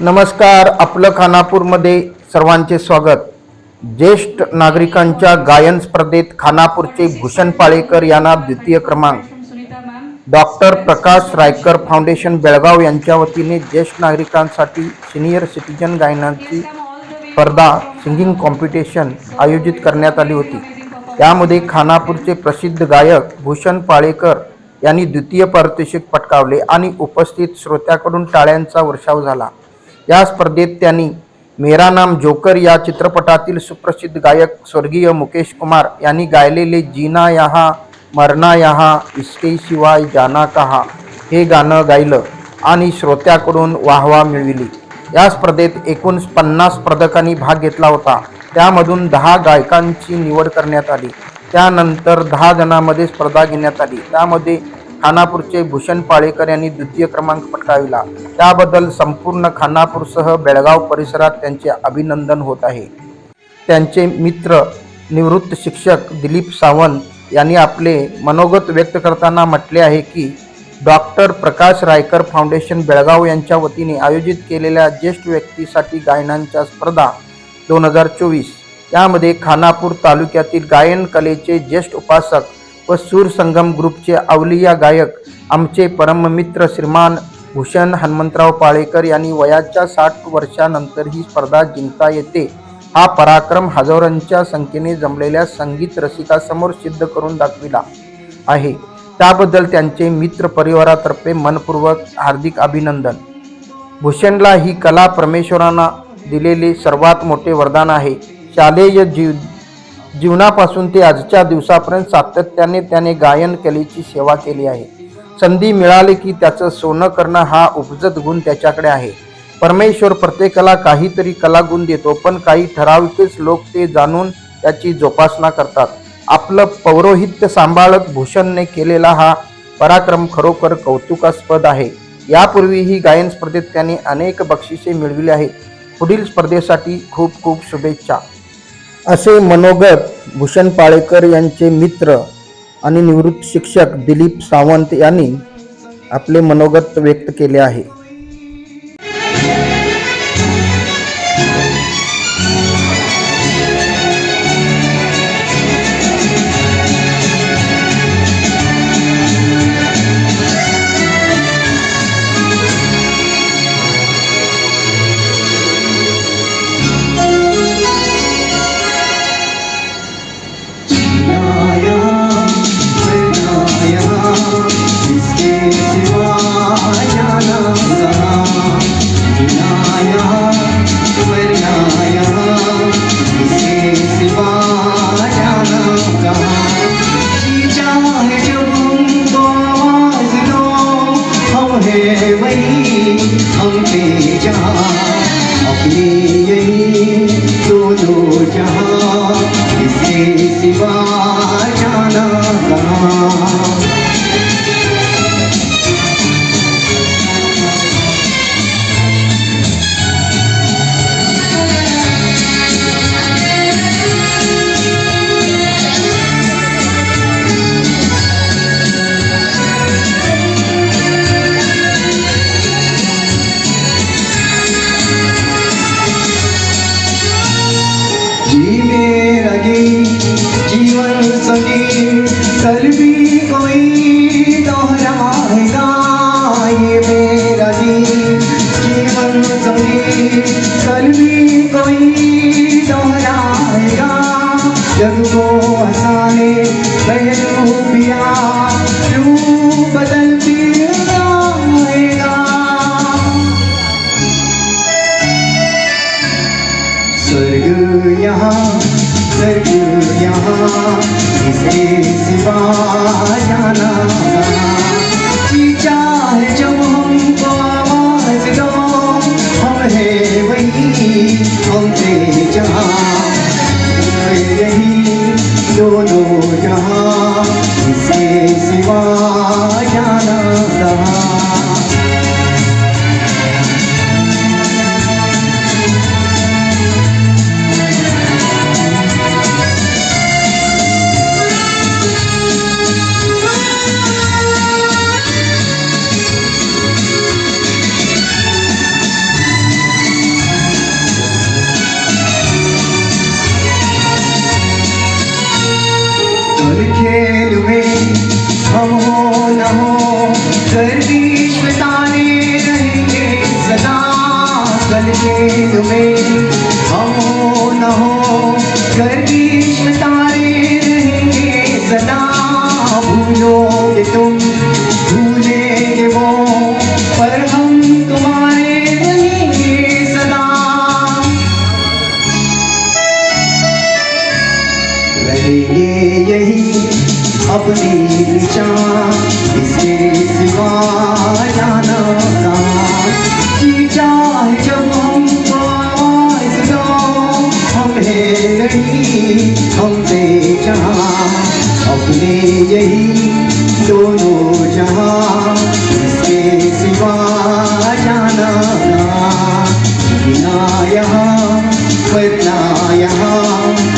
नमस्कार आपलं खानापूरमध्ये सर्वांचे स्वागत. ज्येष्ठ नागरिकांच्या गायन स्पर्धेत खानापूरचे भूषण पाळेकर यांना द्वितीय क्रमांक. डॉक्टर प्रकाश रायकर फाउंडेशन बेळगाव यांच्या वतीने ज्येष्ठ नागरिकांसाठी सिनियर सिटीजन गायनाची स्पर्धा सिंगिंग कॉम्पिटिशन आयोजित करण्यात आली होती. त्यामध्ये खानापूरचे प्रसिद्ध गायक भूषण पाळेकर यांनी द्वितीय पारितोषिक पटकावले आणि उपस्थित श्रोत्याकडून टाळ्यांचा वर्षाव झाला. या स्पर्धेत त्यांनी मेरा नाम जोकर या चित्रपटातील सुप्रसिद्ध गायक स्वर्गीय मुकेश कुमार यांनी गायलेले जीना यहा मरना यहा इसके शिवाय जाना कहा हे गाणं गायलं आणि श्रोत्याकडून वाहवा मिळविली. या स्पर्धेत एकूण पन्नास स्पर्धकांनी भाग घेतला होता. त्यामधून दहा गायकांची निवड करण्यात आली. त्यानंतर दहा जणांमध्ये स्पर्धा घेण्यात आली. त्यामध्ये खानापूरचे भूषण पाळेकर यांनी द्वितीय क्रमांक पटकाविला. त्याबद्दल संपूर्ण खानापूरसह बेळगाव परिसरात त्यांचे अभिनंदन होत आहे. त्यांचे मित्र निवृत्त शिक्षक दिलीप सावंत यांनी आपले मनोगत व्यक्त करताना म्हटले आहे की डॉक्टर प्रकाश रायकर फाउंडेशन बेळगाव यांच्या वतीने आयोजित केलेल्या ज्येष्ठ व्यक्तीसाठी गायनांच्या स्पर्धा दोन हजार चोवीस. यामध्ये खानापूर तालुक्यातील गायन कलेचे ज्येष्ठ उपासक व सूर संगम ग्रुपचे अवलिया गायक आमचे परममित्र श्रीमान भूषण हनुमंतराव पाळेकर यांनी वयाच्या साठ वर्षानंतर ही स्पर्धा जिंकता येते. हा पराक्रम हजारोंच्या संख्येने जमलेल्या संगीत रसिकासमोर सिद्ध करून दाखविला आहे. त्याबद्दल त्यांचे मित्र परिवारातर्फे मनपूर्वक हार्दिक अभिनंदन. भूषणला ही कला परमेश्वरांना दिलेले सर्वात मोठे वरदान आहे. शालेय जीव जीवनापासून ते आजच्या दिवसापर्यंत सातत्याने त्याने गायन कलेची सेवा केली आहे. संधी मिळाली की त्याचं सोनं करणं हा उपजत गुण त्याच्याकडे आहे. परमेश्वर प्रत्येकाला काहीतरी कलागुण देतो पण काही ठराविकच लोक ते जाणून त्याची जोपासना करतात. आपलं पौरोहित्य सांभाळत भूषणने केलेला हा पराक्रम खरोखर कौतुकास्पद आहे. यापूर्वीही गायन स्पर्धेत त्याने अनेक बक्षिसे मिळविली आहेत. पुढील स्पर्धेसाठी खूप खूप शुभेच्छा. असे मनोगत भूषण पाळेकर यांचे मित्र आणि निवृत्त शिक्षक दिलीप सावंत यांनी आपले मनोगत व्यक्त केले आहे. हम है वही हम थे जहाँ अपनी यही दोनों जहाँ इसके सिवा जाना कहाँ जगो हसाने बहन पहलू पिया रूप बदलती आएगा स्वर्ग यहाँ स्वर्ग यहाँ इसके सिवा जाना कहाँ जी चाहे जब रहेंगे यही अपनी निशान इसके सिवा जाना चाहे जब हम आवाज दो हमें है नहीं हम पे जहाँ। अपने यही दोनों जहाँ इसके सिवा जाना बिना यहाँ बदला यहाँ